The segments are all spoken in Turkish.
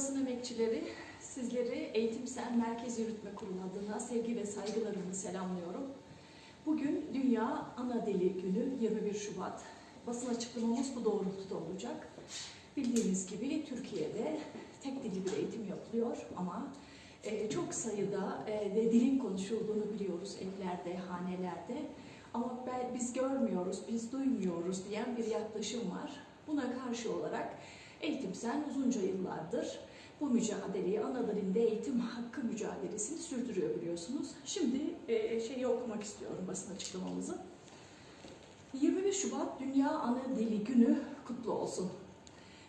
basın emekçileri, sizleri Eğitim Sen Merkez Yürütme Kurulu adına sevgi ve saygılarımı selamlıyorum. Bugün Dünya Ana Dili Günü 21 Şubat. Basın açıklamamız bu doğrultuda olacak. Bildiğiniz gibi Türkiye'de tek dilli bir eğitim yapılıyor ama e, çok sayıda e, de dilin konuşulduğunu biliyoruz evlerde, hanelerde. Ama ben, biz görmüyoruz, biz duymuyoruz diyen bir yaklaşım var. Buna karşı olarak Eğitim Sen uzunca yıllardır bu mücadeleyi, ana eğitim hakkı mücadelesini sürdürüyor biliyorsunuz. Şimdi e, şeyi okumak istiyorum basın açıklamamızı. 21 Şubat Dünya Ana Dili Günü kutlu olsun.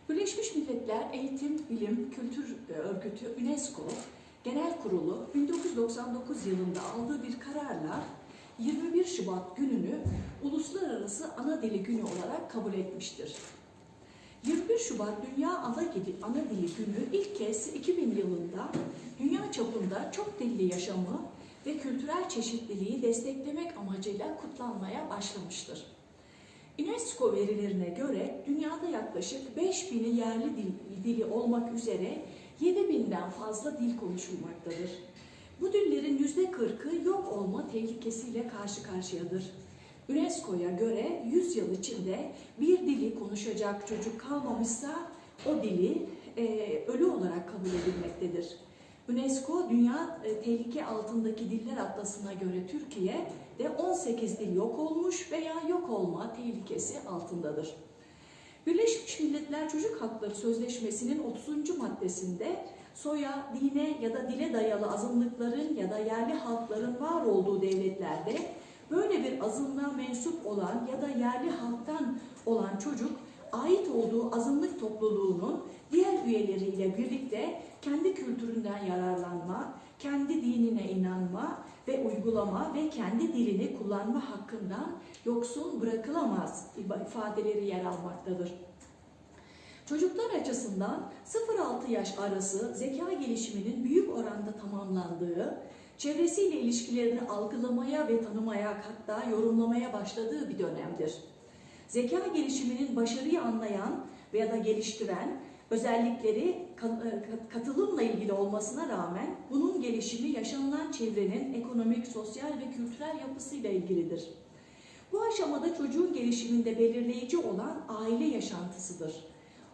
Birleşmiş Milletler Eğitim, Bilim, Kültür Örgütü UNESCO Genel Kurulu 1999 yılında aldığı bir kararla 21 Şubat gününü Uluslararası Ana Dili Günü olarak kabul etmiştir. 21 Şubat Dünya Ana Dili, Ana Dili Günü ilk kez 2000 yılında dünya çapında çok dilli yaşamı ve kültürel çeşitliliği desteklemek amacıyla kutlanmaya başlamıştır. UNESCO verilerine göre dünyada yaklaşık 5000'i yerli dil, dili olmak üzere 7000'den fazla dil konuşulmaktadır. Bu dillerin %40'ı yok olma tehlikesiyle karşı karşıyadır. UNESCO'ya göre 100 yıl içinde bir dili konuşacak çocuk kalmamışsa o dili e, ölü olarak kabul edilmektedir. UNESCO Dünya e, Tehlike Altındaki Diller Atlası'na göre Türkiye de 18 dil yok olmuş veya yok olma tehlikesi altındadır. Birleşmiş Milletler Çocuk Hakları Sözleşmesi'nin 30. maddesinde soya, dine ya da dile dayalı azınlıkların ya da yerli halkların var olduğu devletlerde böyle bir azınlığa mensup olan ya da yerli halktan olan çocuk ait olduğu azınlık topluluğunun diğer üyeleriyle birlikte kendi kültüründen yararlanma, kendi dinine inanma ve uygulama ve kendi dilini kullanma hakkından yoksun bırakılamaz ifadeleri yer almaktadır. Çocuklar açısından 0-6 yaş arası zeka gelişiminin büyük oranda tamamlandığı, çevresiyle ilişkilerini algılamaya ve tanımaya hatta yorumlamaya başladığı bir dönemdir. Zeka gelişiminin başarıyı anlayan veya da geliştiren özellikleri e, katılımla ilgili olmasına rağmen bunun gelişimi yaşanılan çevrenin ekonomik, sosyal ve kültürel yapısıyla ilgilidir. Bu aşamada çocuğun gelişiminde belirleyici olan aile yaşantısıdır.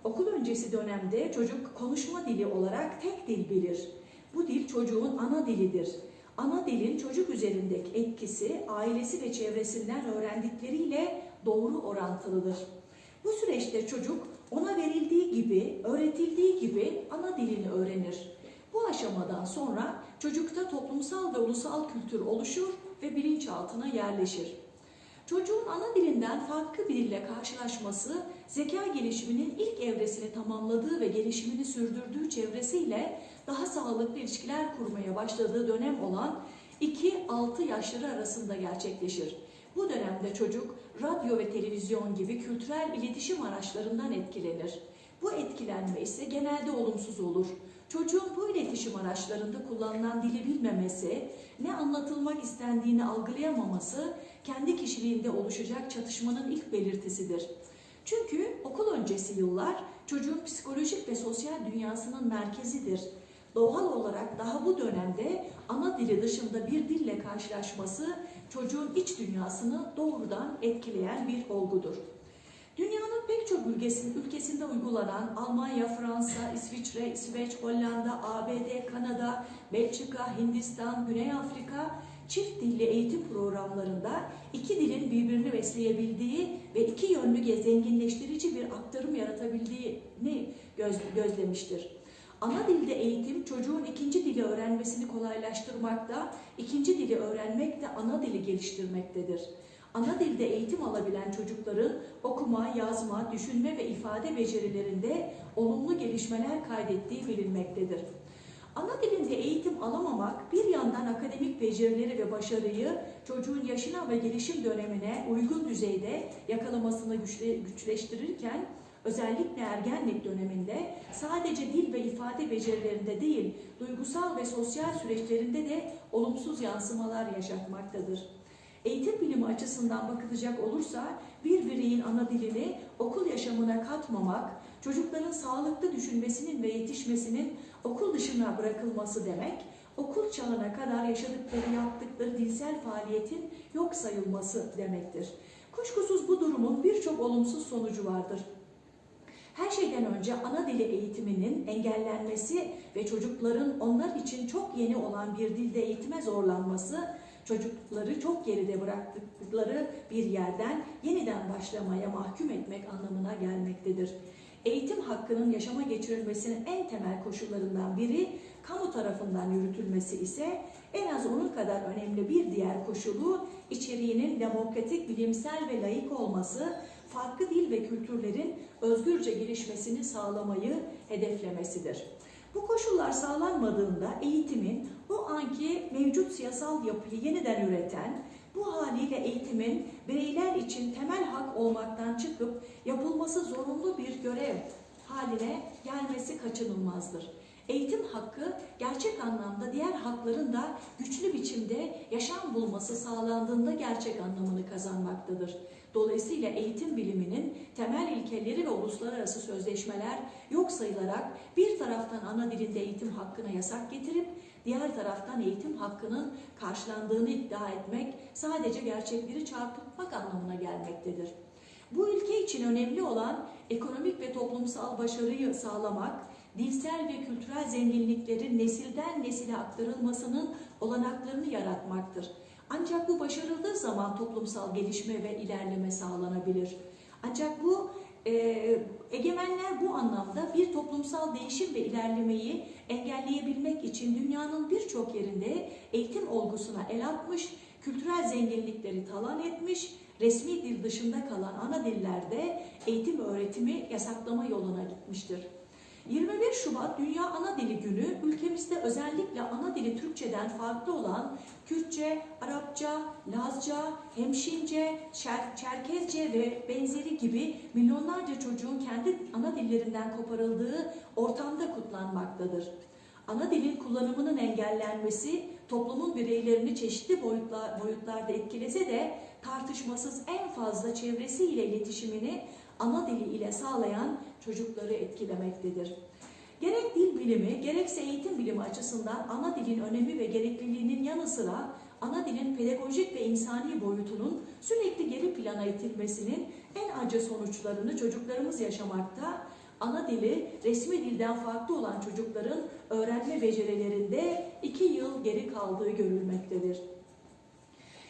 Okul öncesi dönemde çocuk konuşma dili olarak tek dil bilir. Bu dil çocuğun ana dilidir. Ana dilin çocuk üzerindeki etkisi ailesi ve çevresinden öğrendikleriyle doğru orantılıdır. Bu süreçte çocuk ona verildiği gibi, öğretildiği gibi ana dilini öğrenir. Bu aşamadan sonra çocukta toplumsal ve ulusal kültür oluşur ve bilinçaltına yerleşir. Çocuğun ana dilinden farklı bir dille karşılaşması, zeka gelişiminin ilk evresini tamamladığı ve gelişimini sürdürdüğü çevresiyle daha sağlıklı ilişkiler kurmaya başladığı dönem olan 2-6 yaşları arasında gerçekleşir. Bu dönemde çocuk radyo ve televizyon gibi kültürel iletişim araçlarından etkilenir. Bu etkilenme ise genelde olumsuz olur. Çocuğun bu iletişim araçlarında kullanılan dili bilmemesi, ne anlatılmak istendiğini algılayamaması, kendi kişiliğinde oluşacak çatışmanın ilk belirtisidir. Çünkü okul öncesi yıllar çocuğun psikolojik ve sosyal dünyasının merkezidir. Doğal olarak daha bu dönemde ana dili dışında bir dille karşılaşması çocuğun iç dünyasını doğrudan etkileyen bir olgudur. Dünyanın pek çok ülkesinde, ülkesinde uygulanan Almanya, Fransa, İsviçre, İsveç, Hollanda, ABD, Kanada, Belçika, Hindistan, Güney Afrika çift dilli eğitim programlarında iki dilin birbirini besleyebildiği ve iki yönlü zenginleştirici bir aktarım yaratabildiğini göz, gözlemiştir. Ana dilde eğitim çocuğun ikinci dili öğrenmesini kolaylaştırmakta, ikinci dili öğrenmek de ana dili geliştirmektedir. Ana dilde eğitim alabilen çocukların okuma, yazma, düşünme ve ifade becerilerinde olumlu gelişmeler kaydettiği bilinmektedir. Ana dilinde eğitim alamamak bir yandan akademik becerileri ve başarıyı çocuğun yaşına ve gelişim dönemine uygun düzeyde yakalamasını güçleştirirken özellikle ergenlik döneminde sadece dil ve ifade becerilerinde değil, duygusal ve sosyal süreçlerinde de olumsuz yansımalar yaşatmaktadır. Eğitim bilimi açısından bakılacak olursa bir bireyin ana dilini okul yaşamına katmamak, çocukların sağlıklı düşünmesinin ve yetişmesinin okul dışına bırakılması demek, okul çağına kadar yaşadıkları, yaptıkları dilsel faaliyetin yok sayılması demektir. Kuşkusuz bu durumun birçok olumsuz sonucu vardır. Her şeyden önce ana dili eğitiminin engellenmesi ve çocukların onlar için çok yeni olan bir dilde eğitime zorlanması, çocukları çok geride bıraktıkları bir yerden yeniden başlamaya mahkum etmek anlamına gelmektedir. Eğitim hakkının yaşama geçirilmesinin en temel koşullarından biri kamu tarafından yürütülmesi ise en az onun kadar önemli bir diğer koşulu içeriğinin demokratik, bilimsel ve layık olması, farklı dil ve kültürlerin özgürce gelişmesini sağlamayı hedeflemesidir. Bu koşullar sağlanmadığında eğitimin o anki mevcut siyasal yapıyı yeniden üreten, bu haliyle eğitimin bireyler için temel hak olmaktan çıkıp yapılması zorunlu bir görev haline gelmesi kaçınılmazdır. Eğitim hakkı gerçek anlamda diğer hakların da güçlü biçimde yaşam bulması sağlandığında gerçek anlamını kazanmaktadır. Dolayısıyla eğitim biliminin temel ilkeleri ve uluslararası sözleşmeler yok sayılarak bir taraftan ana dilinde eğitim hakkına yasak getirip diğer taraftan eğitim hakkının karşılandığını iddia etmek sadece gerçekleri çarpıtmak anlamına gelmektedir. Bu ülke için önemli olan ekonomik ve toplumsal başarıyı sağlamak, dilsel ve kültürel zenginliklerin nesilden nesile aktarılmasının olanaklarını yaratmaktır. Ancak bu başarıldığı zaman toplumsal gelişme ve ilerleme sağlanabilir. Ancak bu e, egemenler bu anlamda bir toplumsal değişim ve ilerlemeyi engelleyebilmek için dünyanın birçok yerinde eğitim olgusuna el atmış, kültürel zenginlikleri talan etmiş, resmi dil dışında kalan ana dillerde eğitim öğretimi yasaklama yoluna gitmiştir. 21 Şubat Dünya Ana Dili Günü ülkemizde özellikle ana dili Türkçeden farklı olan Kürtçe, Arapça, Lazca, Hemşince, Çer Çerkezce ve benzeri gibi milyonlarca çocuğun kendi ana dillerinden koparıldığı ortamda kutlanmaktadır. Ana dilin kullanımının engellenmesi toplumun bireylerini çeşitli boyutlar, boyutlarda etkilese de tartışmasız en fazla çevresiyle iletişimini ana dili ile sağlayan çocukları etkilemektedir. Gerek dil bilimi, gerekse eğitim bilimi açısından ana dilin önemi ve gerekliliğinin yanı sıra ana dilin pedagojik ve insani boyutunun sürekli geri plana itilmesinin en acı sonuçlarını çocuklarımız yaşamakta, ana dili resmi dilden farklı olan çocukların öğrenme becerilerinde iki yıl geri kaldığı görülmektedir.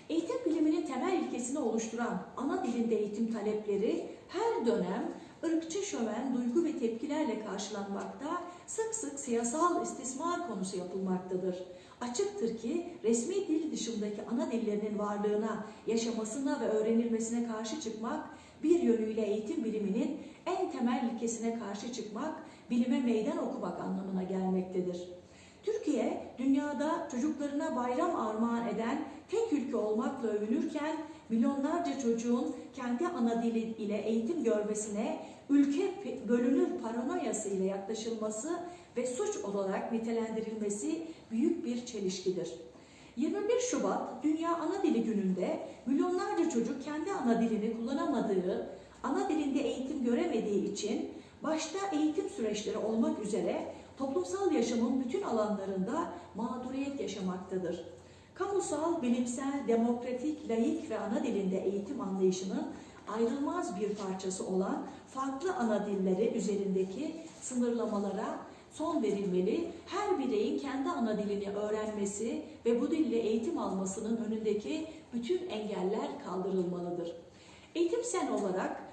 Eğitim biliminin temel ilkesini oluşturan ana dilinde eğitim talepleri her dönem ırkçı şöven duygu ve tepkilerle karşılanmakta, sık sık siyasal istismar konusu yapılmaktadır. Açıktır ki resmi dil dışındaki ana dillerinin varlığına, yaşamasına ve öğrenilmesine karşı çıkmak, bir yönüyle eğitim biliminin en temel ilkesine karşı çıkmak, bilime meydan okumak anlamına gelmektedir. Dünyada çocuklarına bayram armağan eden tek ülke olmakla övünürken, milyonlarca çocuğun kendi ana dili ile eğitim görmesine ülke bölünür paranoyası ile yaklaşılması ve suç olarak nitelendirilmesi büyük bir çelişkidir. 21 Şubat Dünya Ana Dili Günü'nde milyonlarca çocuk kendi ana dilini kullanamadığı, ana dilinde eğitim göremediği için başta eğitim süreçleri olmak üzere toplumsal yaşamın bütün alanlarında mağduriyet yaşamaktadır. Kamusal, bilimsel, demokratik, layık ve ana dilinde eğitim anlayışının ayrılmaz bir parçası olan farklı ana dilleri üzerindeki sınırlamalara son verilmeli, her bireyin kendi ana dilini öğrenmesi ve bu dille eğitim almasının önündeki bütün engeller kaldırılmalıdır. Eğitim sen olarak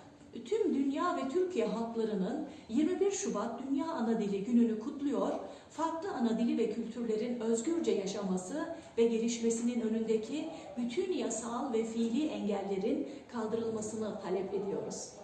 tüm dünya ve Türkiye halklarının 21 Şubat Dünya Ana Dili Günü'nü kutluyor, farklı ana dili ve kültürlerin özgürce yaşaması ve gelişmesinin önündeki bütün yasal ve fiili engellerin kaldırılmasını talep ediyoruz.